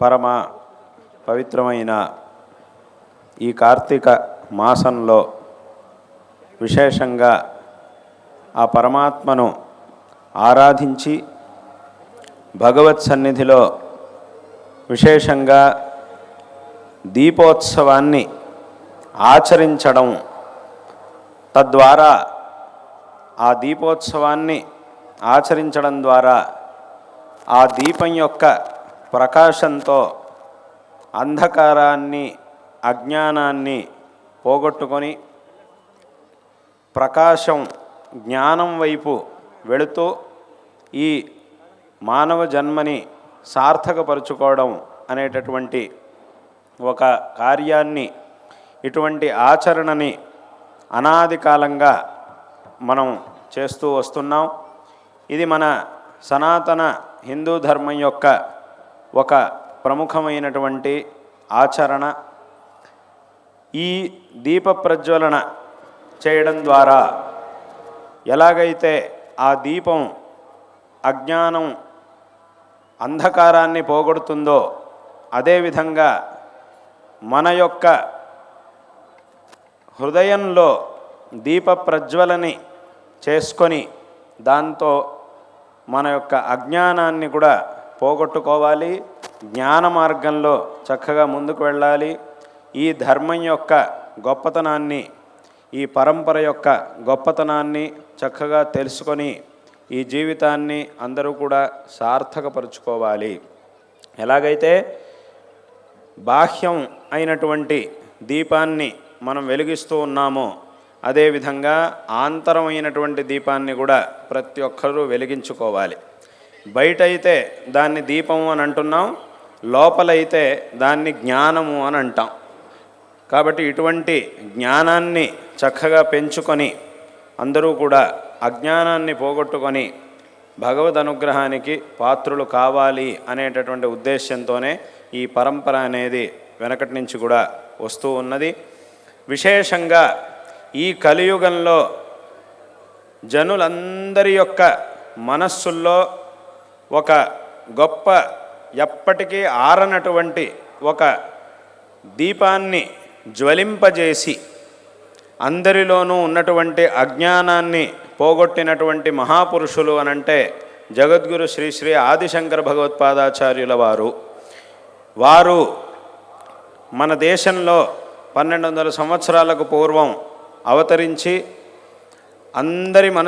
పరమ పవిత్రమైన ఈ కార్తీక మాసంలో విశేషంగా ఆ పరమాత్మను ఆరాధించి భగవత్ సన్నిధిలో విశేషంగా దీపోత్సవాన్ని ఆచరించడం తద్వారా ఆ దీపోత్సవాన్ని ఆచరించడం ద్వారా ఆ దీపం యొక్క ప్రకాశంతో అంధకారాన్ని అజ్ఞానాన్ని పోగొట్టుకొని ప్రకాశం జ్ఞానం వైపు వెళుతూ ఈ మానవ జన్మని సార్థకపరుచుకోవడం అనేటటువంటి ఒక కార్యాన్ని ఇటువంటి ఆచరణని అనాది కాలంగా మనం చేస్తూ వస్తున్నాం. ఇది మన సనాతన హిందూ ధర్మం యొక్క ఒక ప్రముఖమైనటువంటి ఆచరణ ఈ దీప ప్రజ్వలన చేయడం ద్వారా ఎలాగైతే ఆ దీపం అజ్ఞానం అంధకారాన్ని పోగొడుతుందో అదేవిధంగా మన యొక్క హృదయంలో దీప ప్రజ్వలని చేసుకొని దాంతో మన యొక్క అజ్ఞానాన్ని కూడా పోగొట్టుకోవాలి. జ్ఞాన మార్గంలో చక్కగా ముందుకు వెళ్ళాలి. ఈ ధర్మం యొక్క గొప్పతనాన్ని ఈ పరంపర యొక్క గొప్పతనాన్ని చక్కగా తెలుసుకొని ఈ జీవితాన్ని అందరూ కూడా సార్థకపరుచుకోవాలి. ఎలాగైతే బాహ్యం అయినటువంటి దీపాన్ని మనం వెలిగిస్తూ ఉన్నామో అదేవిధంగా ఆంతరమైనటువంటి దీపాన్ని కూడా ప్రతి ఒక్కరూ వెలిగించుకోవాలి. బయట అయితే దాన్ని దీపము అని అంటున్నాం లోపలైతే దాన్ని జ్ఞానము అని అంటాం. కాబట్టి ఇటువంటి జ్ఞానాన్ని చక్కగా పెంచుకొని అందరూ కూడా అజ్ఞానాన్ని పోగొట్టుకొని భగవద్ అనుగ్రహానికి పాత్రులు కావాలి అనేటటువంటి ఉద్దేశంతోనే ఈ పరంపర అనేది వెనకటి నుంచి కూడా వస్తూ ఉన్నది. విశేషంగా ఈ కలియుగంలో జనులందరి యొక్క మనస్సుల్లో ఒక గొప్ప ఎప్పటికీ ఆరనటువంటి ఒక దీపాన్ని జ్వలింపజేసి అందరిలోనూ ఉన్నటువంటి అజ్ఞానాన్ని పోగొట్టినటువంటి మహాపురుషులు అనంటే జగద్గురు శ్రీ శ్రీ ఆదిశంకర భగవత్పాదాచార్యుల వారు. వారు మన దేశంలో పన్నెండు వందల సంవత్సరాలకు పూర్వం అవతరించి అందరి మనస్సు